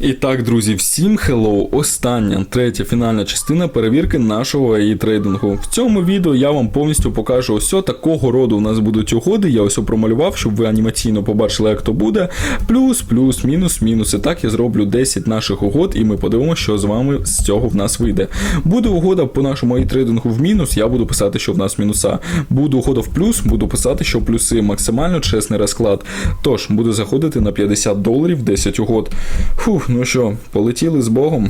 І так, друзі, всім хеллоу! Остання, третя фінальна частина перевірки нашого AI трейдингу. В цьому відео я вам повністю покажу ось такого роду у нас будуть угоди. Я ось промалював, щоб ви анімаційно побачили, як то буде. Плюс, плюс, мінус, мінус. І так я зроблю 10 наших угод, і ми подивимося, що з вами з цього в нас вийде. Буде угода по нашому AI трейдингу в мінус, я буду писати, що в нас мінуса. Буде угода в плюс, буду писати, що плюси максимально чесний розклад. Тож, буду заходити на 50 доларів 10 угод. Фух, ну що, полетіли з Богом.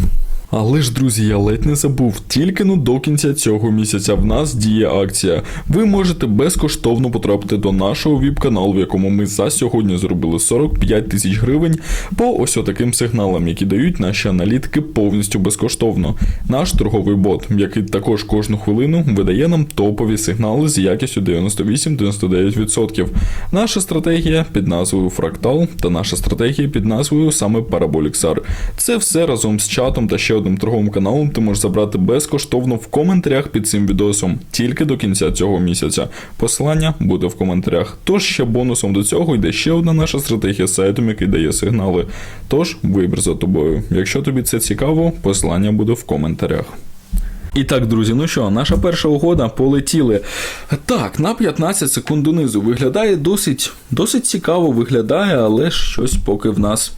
Але ж, друзі, я ледь не забув, тільки ну до кінця цього місяця в нас діє акція. Ви можете безкоштовно потрапити до нашого віп-каналу, в якому ми за сьогодні зробили 45 тисяч гривень по ось таким сигналам, які дають наші аналітики повністю безкоштовно. Наш торговий бот, який також кожну хвилину видає нам топові сигнали з якістю 98-99%. Наша стратегія під назвою Фрактал та наша стратегія під назвою саме Параболіксар. Це все разом з чатом та ще одним торговим каналом ти можеш забрати безкоштовно в коментарях під цим відосом тільки до кінця цього місяця. Посилання буде в коментарях. Тож ще бонусом до цього йде ще одна наша стратегія з сайтом, який дає сигнали. Тож вибір за тобою. Якщо тобі це цікаво, посилання буде в коментарях. І так, друзі, ну що, наша перша угода полетіли. Так, на 15 секунд донизу виглядає досить, досить цікаво виглядає, але щось поки в нас.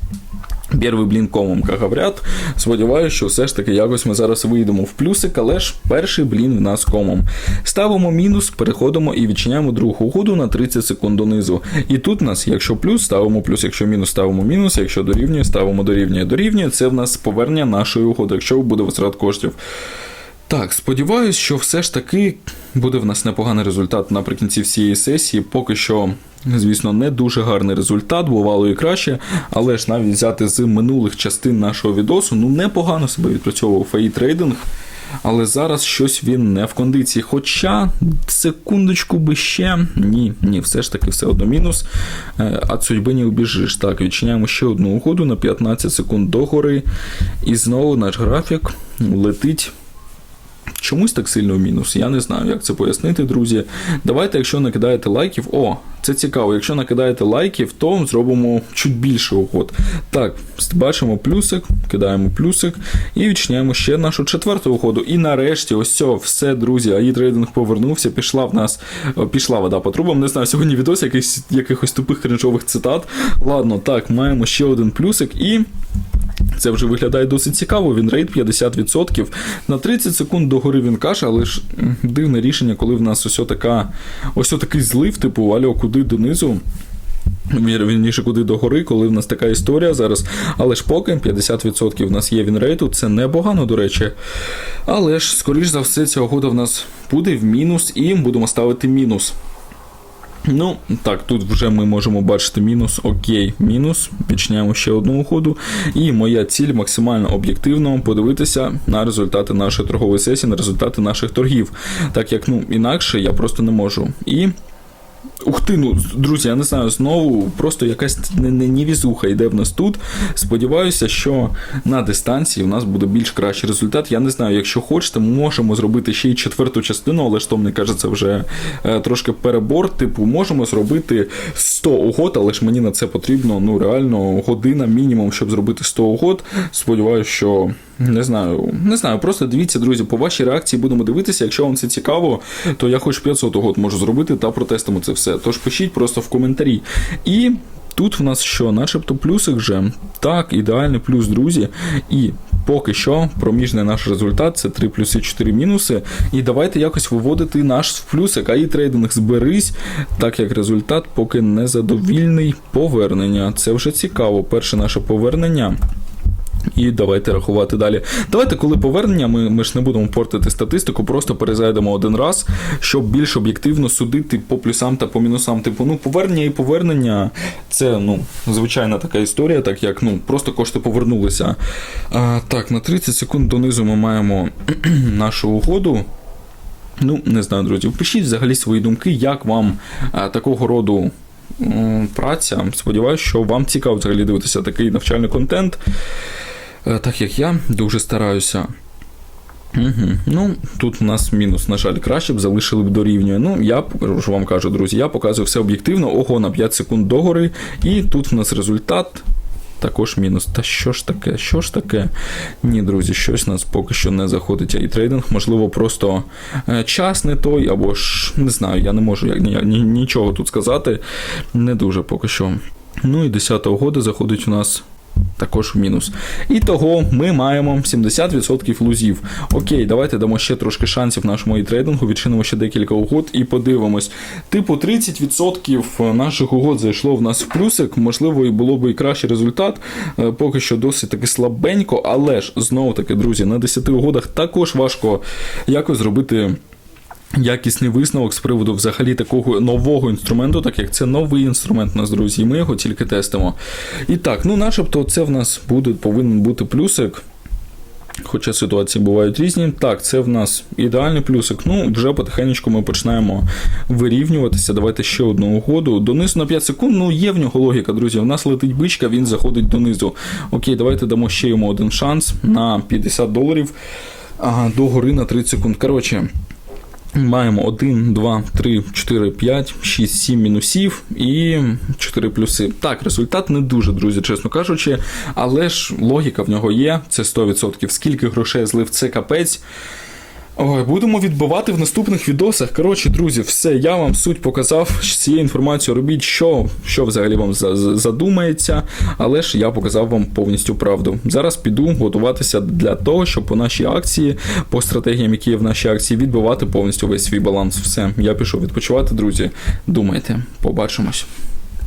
Первий блін комом, як говорять. Сподіваюся, що все ж таки якось ми зараз вийдемо в плюсик, але ж перший блін в нас комом. Ставимо мінус, переходимо і відчиняємо другу угоду на 30 секунд донизу. І тут нас, якщо плюс, ставимо плюс, якщо мінус, ставимо мінус, якщо дорівнює, ставимо дорівнює. Дорівнює це в нас повернення нашої угоди, якщо буде витрат коштів. Так, сподіваюсь, що все ж таки буде в нас непоганий результат наприкінці всієї сесії. Поки що, звісно, не дуже гарний результат, бувало і краще, але ж навіть взяти з минулих частин нашого відосу, ну непогано себе відпрацьовував феї трейдинг. Але зараз щось він не в кондиції. Хоча секундочку би ще. Ні, ні, все ж таки все одно мінус. Е, А судьби не убіжиш. Так, відчиняємо ще одну угоду на 15 секунд догори. І знову наш графік летить. Чомусь так сильно в мінус. Я не знаю, як це пояснити, друзі. Давайте, якщо накидаєте лайків, о, це цікаво. Якщо накидаєте лайків, то зробимо чуть більше угод. Так, бачимо плюсик, кидаємо плюсик і відчиняємо ще нашу четверту угоду. І нарешті, ось це все, друзі. аї трейдинг повернувся, пішла в нас, пішла вода по трубам. Не знаю, сьогодні відос якихось, якихось тупих кринжових цитат. Ладно, так, маємо ще один плюсик і. Це вже виглядає досить цікаво. Він рейд 50%. На 30 секунд догори він каже, але ж дивне рішення, коли в нас ось така, ось такий злив, типу, альо, куди донизу. Вір- Вірніше, куди догори, коли в нас така історія зараз. Але ж поки 50% в нас є вінрейту, це непогано, до речі. Але ж, скоріш за все, ця угода в нас буде в мінус, і будемо ставити мінус. Ну, так, тут вже ми можемо бачити мінус, окей, мінус. Відчиняємо ще одну уходу. І моя ціль максимально об'єктивно подивитися на результати нашої торгової сесії, на результати наших торгів. Так як ну, інакше я просто не можу. І. Ух ти, ну, друзі, я не знаю, знову просто якась не- не- невізуха йде в нас тут. Сподіваюся, що на дистанції у нас буде більш кращий результат. Я не знаю, якщо хочете, ми можемо зробити ще й четверту частину, але ж то, мені каже, це вже е, трошки перебор. Типу, можемо зробити 100 угод, але ж мені на це потрібно ну реально година мінімум, щоб зробити 100 угод. Сподіваюся, що не знаю, не знаю. Просто дивіться, друзі, по вашій реакції будемо дивитися. Якщо вам це цікаво, то я хоч 500 угод можу зробити та протестимо це все. Тож пишіть просто в коментарі. І тут в нас що, начебто плюсик вже. Так, ідеальний плюс, друзі. І поки що проміжний наш результат це 3 плюси, 4 мінуси. І давайте якось виводити наш плюсик. А і трейдинг зберись, так як результат поки незадовільний повернення. Це вже цікаво. Перше наше повернення. І давайте рахувати далі. Давайте, коли повернення, ми, ми ж не будемо портити статистику, просто перезайдемо один раз, щоб більш об'єктивно судити по плюсам та по мінусам. Типу, ну, повернення і повернення це ну, звичайна така історія, так як ну, просто кошти повернулися. А, так, на 30 секунд донизу ми маємо нашу угоду. Ну, не знаю, друзі, пишіть взагалі свої думки, як вам а, такого роду праця. Сподіваюсь, що вам цікаво взагалі дивитися такий навчальний контент. Е, Так як я дуже стараюся. Угу. Ну, тут у нас мінус, на жаль, краще б залишили б дорівнює. Ну, я ж вам кажу, друзі, я показую все об'єктивно. Ого, на 5 секунд догори. І тут у нас результат. також мінус. Та що ж таке? Що ж таке? Ні, друзі, щось у нас поки що не заходить і трейдинг. Можливо, просто е, час не той, або ж не знаю, я не можу ні, ні, нічого тут сказати. Не дуже поки що. Ну і 10 угода заходить у нас також в мінус. І того ми маємо 70% лузів. Окей, давайте дамо ще трошки шансів нашому і трейдингу, відчинимо ще декілька угод і подивимось. Типу, 30% наших угод зайшло в нас в плюсик. Можливо, і було б і кращий результат. Е, Поки що досить таки слабенько, але ж знову таки, друзі, на 10 угодах також важко якось зробити. Якісний висновок з приводу взагалі такого нового інструменту, так як це новий інструмент у нас, друзі, ми його тільки тестимо. І так, ну начебто це в нас буде, повинен бути плюсик. Хоча ситуації бувають різні. Так, це в нас ідеальний плюсик. Ну, вже потихеньку ми починаємо вирівнюватися. Давайте ще одну угоду. Донизу на 5 секунд. Ну, є в нього логіка, друзі. У нас летить бичка, він заходить донизу. Окей, давайте дамо ще йому один шанс на 50 доларів. Ага, до гори на 30 секунд. Коротше. Маємо 1, 2, 3, 4, 5, 6, 7 мінусів і 4 плюси. Так, результат не дуже, друзі, чесно кажучи, але ж логіка в нього є, це 100%. Скільки грошей злив це капець. Ой, будемо відбивати в наступних відосах. Коротше, друзі, все, я вам суть показав. З цією інформацією робіть, що, що взагалі вам за- за- задумається, але ж я показав вам повністю правду. Зараз піду готуватися для того, щоб по нашій акції, по стратегіям, які є в нашій акції, відбивати повністю весь свій баланс. Все, я пішов відпочивати, друзі. Думайте, побачимось.